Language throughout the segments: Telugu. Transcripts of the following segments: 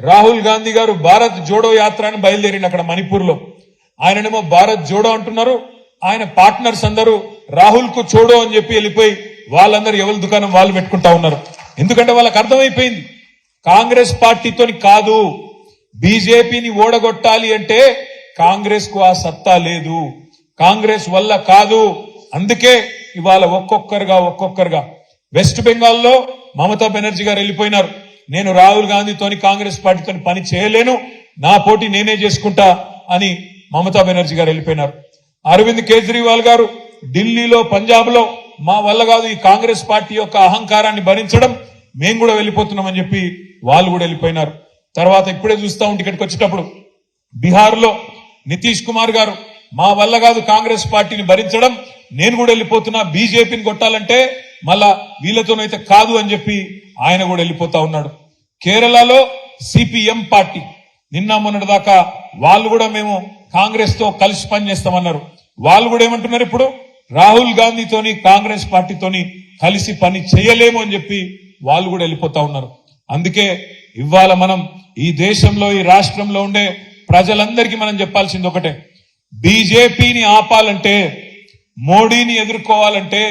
రాహుల్ గాంధీ గారు భారత్ జోడో యాత్ర అని బయలుదేరింది అక్కడ మణిపూర్లో ఆయననేమో భారత్ జోడో అంటున్నారు. ఆయన పార్ట్నర్స్ అందరూ రాహుల్కు చోడో అని చెప్పి వెళ్ళిపోయి వాళ్ళందరూ ఎవరి దుకాణం వాళ్ళు పెట్టుకుంటా ఉన్నారు. ఎందుకంటే వాళ్ళకి అర్థమైపోయింది. కాంగ్రెస్ పార్టీతోని కాదు. బీజేపీని ఓడగొట్టాలి అంటే కాంగ్రెస్కు ఆ సత్తా లేదు. కాంగ్రెస్ వల్ల కాదు. అందుకే ఇవాళ ఒక్కొక్కరుగా ఒక్కొక్కరుగా వెస్ట్ బెంగాల్లో మమతా బెనర్జీ గారు వెళ్ళిపోయినారు. నేను రాహుల్ గాంధీతోని కాంగ్రెస్ పార్టీతోని పని చేయలేను నా పోటీ నేనే చేసుకుంటా అని మమతా బెనర్జీ గారు వెళ్ళిపోయినారు. అరవింద్ కేజ్రీవాల్ గారు ఢిల్లీలో పంజాబ్లో మా వల్ల కాదు ఈ కాంగ్రెస్ పార్టీ యొక్క అహంకారాన్ని భరించడం మేము కూడా వెళ్ళిపోతున్నామని చెప్పి వాళ్ళు కూడా వెళ్ళిపోయినారు. తర్వాత ఇప్పుడే చూస్తా ఉంటే ఇక్కడికి వచ్చేటప్పుడు బీహార్లో నితీష్ కుమార్ గారు మా వల్ల కాదు కాంగ్రెస్ పార్టీని భరించడం నేను కూడా వెళ్ళిపోతున్నా బీజేపీని కొట్టాలంటే మళ్ళా వీళ్ళతోనైతే కాదు అని చెప్పి ఆయన కూడా వెళ్ళిపోతా ఉన్నాడు. కేరళలో సిపిఎం పార్టీ. నిన్న మొన్నటి దాకా వాళ్ళు కూడా మేము కాంగ్రెస్తో కలిసి పనిచేస్తామన్నారు. వాళ్ళు కూడా ఏమంటున్నారు ఇప్పుడు? రాహుల్ గాంధీతోని కాంగ్రెస్ పార్టీతోని కలిసి పని చేయలేము అని చెప్పి వాళ్ళు కూడా వెళ్ళిపోతా ఉన్నారు. అందుకే ఇవాళ మనం ఈ దేశంలో ఈ రాష్ట్రంలో ఉండే ప్రజలందరికీ మనం చెప్పాల్సింది ఒకటే. బీజేపీని ఆపాలంటే మోడీని ఎదుర్కోవాలంటే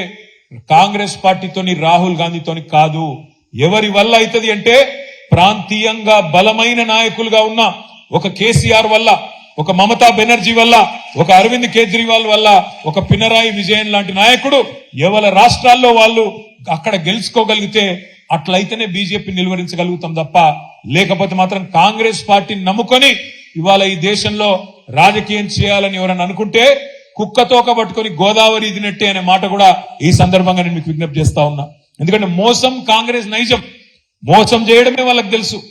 కాంగ్రెస్ పార్టీతోని రాహుల్ గాంధీతోని కాదు. ఎవరి వల్ల అవుతుంది అంటే ప్రాంతీయంగా బలమైన నాయకులుగా ఉన్న ఒక కేసీఆర్ వల్ల ఒక మమతా బెనర్జీ వల్ల ఒక అరవింద్ కేజ్రీవాల్ వల్ల ఒక పినరాయి విజయన్ లాంటి నాయకుడు ఎవరి రాష్ట్రాల్లో వాళ్ళు అక్కడ గెలుచుకోగలిగితే అట్లయితేనే బీజేపీ నిలువరించగలుగుతాం తప్ప లేకపోతే మాత్రం కాంగ్రెస్ పార్టీని నమ్ముకొని ఇవాళ ఈ దేశంలో రాజకీయం చేయాలని ఎవరైనా అనుకుంటే కుక్కతోక పట్టుకొని గోదావరి ఇదినట్టే అనే మాట కూడా ఈ సందర్భంగా నేను మీకు విజ్ఞప్తి చేస్తా ఉన్నా. ఎందుకంటే మోసం కాంగ్రెస్ నైజం. మోసం చేయడమే వాళ్ళకి తెలుసు.